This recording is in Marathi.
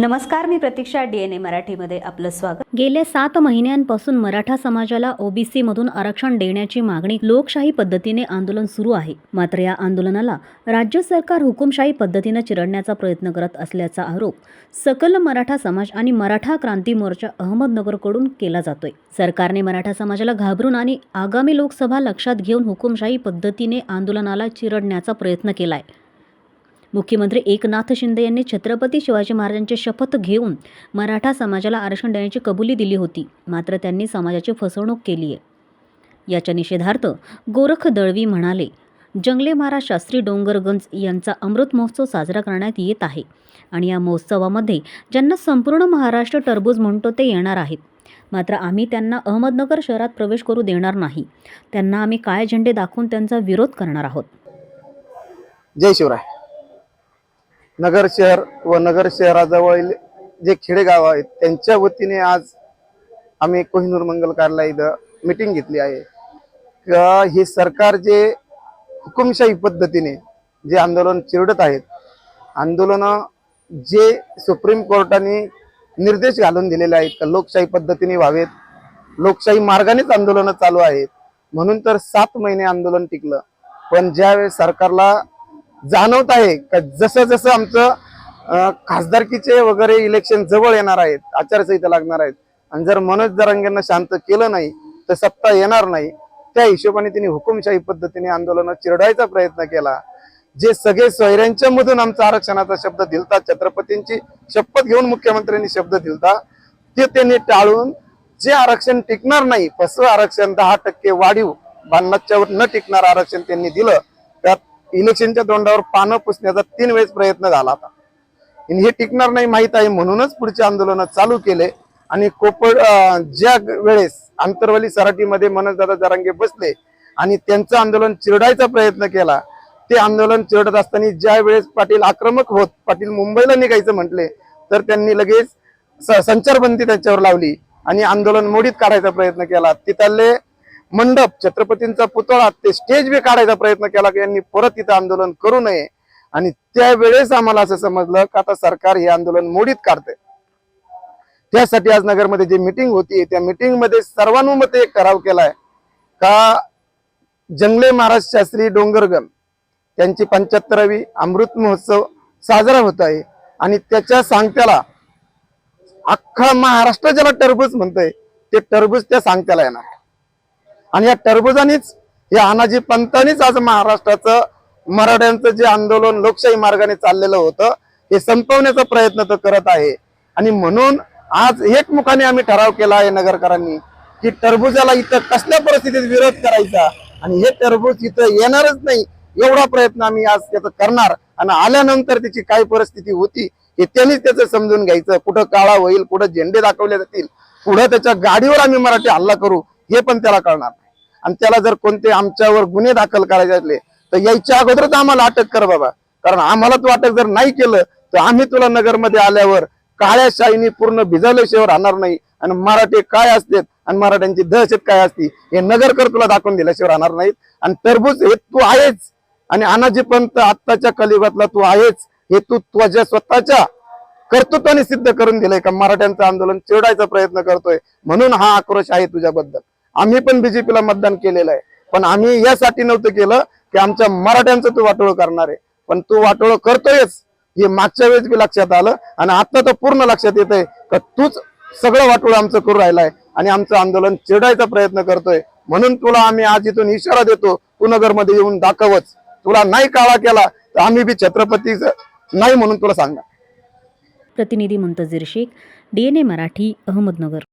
नमस्कार मी प्रतीक्षा डी एन ए मराठीमध्ये आपलं स्वागत. गेल्या सात महिन्यांपासून मराठा समाजाला ओबीसी मधून आरक्षण देण्याची मागणी लोकशाही पद्धतीने आंदोलन सुरू आहे. मात्र या आंदोलनाला राज्य सरकार हुकुमशाही पद्धतीनं चिरडण्याचा प्रयत्न करत असल्याचा आरोप सकल मराठा समाज आणि मराठा क्रांती मोर्चा अहमदनगरकडून केला जातोय. सरकारने मराठा समाजाला घाबरून आणि आगामी लोकसभा लक्षात घेऊन हुकुमशाही पद्धतीने आंदोलनाला चिरडण्याचा प्रयत्न केलाय. मुख्यमंत्री एकनाथ शिंदे यांनी छत्रपती शिवाजी महाराजांची शपथ घेऊन मराठा समाजाला आरक्षण देण्याची कबुली दिली होती. मात्र त्यांनी समाजाची फसवणूक केली आहे. याच्या निषेधार्थ गोरख दळवी म्हणाले जंगले महाराज शास्त्री डोंगरगंज यांचा अमृत महोत्सव साजरा करण्यात येत आहे आणि या महोत्सवामध्ये ज्यांना संपूर्ण महाराष्ट्र टरबूज म्हणतो ते येणार आहेत. मात्र आम्ही त्यांना अहमदनगर शहरात प्रवेश करू देणार नाही. त्यांना आम्ही काळे झेंडे दाखवून त्यांचा विरोध करणार आहोत? जय शिवराय. नगर शहर व नगर शहराजवळील जे खेडेगाव आहेत त्यांच्या वतीने आज आम्ही कोहिनूर मंगल कार्यालय इथं मिटिंग घेतली आहे. हे सरकार जे हुकुमशाही पद्धतीने जे आंदोलन चिरडत आहेत आंदोलन जे सुप्रीम कोर्टाने निर्देश घालून दिलेले आहेत का लोकशाही पद्धतीने व्हावेत लोकशाही मार्गानेच आंदोलनं चालू आहेत म्हणून तर सात महिने आंदोलन टिकलं. पण ज्यावेळेस सरकारला जाणवत आहे का जसं जसं आमचं खासदारकीचे वगैरे इलेक्शन जवळ येणार आहेत आचारसंहिता लागणार आहेत आणि जर मनोज जरांगेंना शांत केलं नाही तर सत्ता येणार नाही त्या हिशोबाने त्यांनी हुकुमशाही पद्धतीने आंदोलन चिरडायचा प्रयत्न केला. जे सगळे सोयऱ्यांच्या मधून आमचा आरक्षणाचा शब्द दिलता छत्रपतींची शपथ घेऊन मुख्यमंत्र्यांनी शब्द दिलता ते त्यांनी टाळून जे आरक्षण टिकणार नाही फसवं आरक्षण दहा टक्के वाढीव बांधण्याच्या न टिकणार आरक्षण त्यांनी दिलं. इलेक्शनच्या तोंडावर पानं पुसण्याचा तीन वेळेस प्रयत्न झाला होता. आणि हे टिकणार नाही माहीत आहे म्हणूनच पुढचे आंदोलन चालू केले. आणि कोपड ज्या वेळेस आंतरवली सराटीमध्ये मनोजदादा जरांगे बसले आणि त्यांचं आंदोलन चिरडायचा प्रयत्न केला ते आंदोलन चिरडत असताना ज्या वेळेस पाटील आक्रमक होत पाटील मुंबईला निघायचं म्हटले तर त्यांनी लगेच स- संचारबंदी त्यांच्यावर लावली आणि आंदोलन मोडीत काढायचा प्रयत्न केला. तिथले मंडप छत्रपतींचा पुतळा ते स्टेज बी काढायचा प्रयत्न केला की यांनी परत तिथं आंदोलन करू नये. आणि त्यावेळेस आम्हाला असं समजलं का आता सरकार हे आंदोलन मोडीत काढते त्यासाठी आज नगरमध्ये जी मिटिंग होती त्या मिटिंगमध्ये सर्वानुमते एक ठराव केलाय. का जंगले महाराज शास्त्री डोंगरगम त्यांची पंच्याहत्तरावी अमृत महोत्सव साजरा होत आहे. आणि त्याच्या सांगत्याला अख्खा महाराष्ट्र ज्याला टरबूज म्हणतोय ते टरबूज त्या सांगत्याला येणार. आणि या टरबुजानीच या अनाजी पंतांनीच आज महाराष्ट्राचं मराठ्यांचं जे आंदोलन लोकशाही मार्गाने चाललेलं होतं हे संपवण्याचा प्रयत्न तो करत आहे. आणि म्हणून आज एकमुखाने आम्ही ठराव केला आहे नगरकरांनी की टरबुजाला इथं कसल्या परिस्थितीत विरोध करायचा? आणि हे टरबूज इथं येणारच नाही एवढा प्रयत्न आम्ही आज त्याचा करणार. आणि आल्यानंतर त्याची काय परिस्थिती होती हे त्यांनीच त्याचं समजून घ्यायचं. कुठं काळा होईल कुठं झेंडे दाखवले जातील पुढे त्याच्या गाडीवर आम्ही मराठी हल्ला करू हे पण त्याला कळणार नाही. आणि त्याला जर कोणते आमच्यावर गुन्हे दाखल करायचे असले तर यायच्या अगोदरच आम्हाला अटक कर बाबा. कारण आम्हाला तू अटक जर नाही केलं तर आम्ही तुला नगरमध्ये आल्यावर काळ्या शाईनी पूर्ण भिजवल्याशिवाय राहणार नाही. आणि मराठी काय असते आणि मराठ्यांची दहशत काय असती हे नगरकर तुला दाखवून दिल्याशिवाय राहणार नाहीत. आणि तरबूज हे तू आहेच. आणि अनाजी पंत आत्ताच्या कलियुगातला तू आहेच. हे तू तुझ्या स्वतःच्या कर्तृत्वाने सिद्ध करून दिलंय का मराठ्यांचं आंदोलन चिरडायचा प्रयत्न करतोय. म्हणून हा आक्रोश आहे तुझ्याबद्दल. आम्ही पण बीजेपीला मतदान केलेलं आहे. पण आम्ही यासाठी नव्हतं केलं की आमच्या मराठ्यांचं तू वाटोळ करणार आहे. पण तू वाटोळ करतोयच हे मागच्या वेळेस बी लक्षात आलं आणि आता तर पूर्ण लक्षात येत आहे का तूच सगळं वाटोळ आमचं करू राहिलाय आणि आमचं आंदोलन चिडायचा प्रयत्न करतोय. म्हणून तुला आम्ही आज इथून इशारा देतो तू नगरमध्ये येऊन दाखवच. तुला नाही काळा केला तर आम्ही बी छत्रपतीच नाही म्हणून तुला सांगा प्रतिनिधी मुंतजीर शेख डीएनए मराठी अहमदनगर.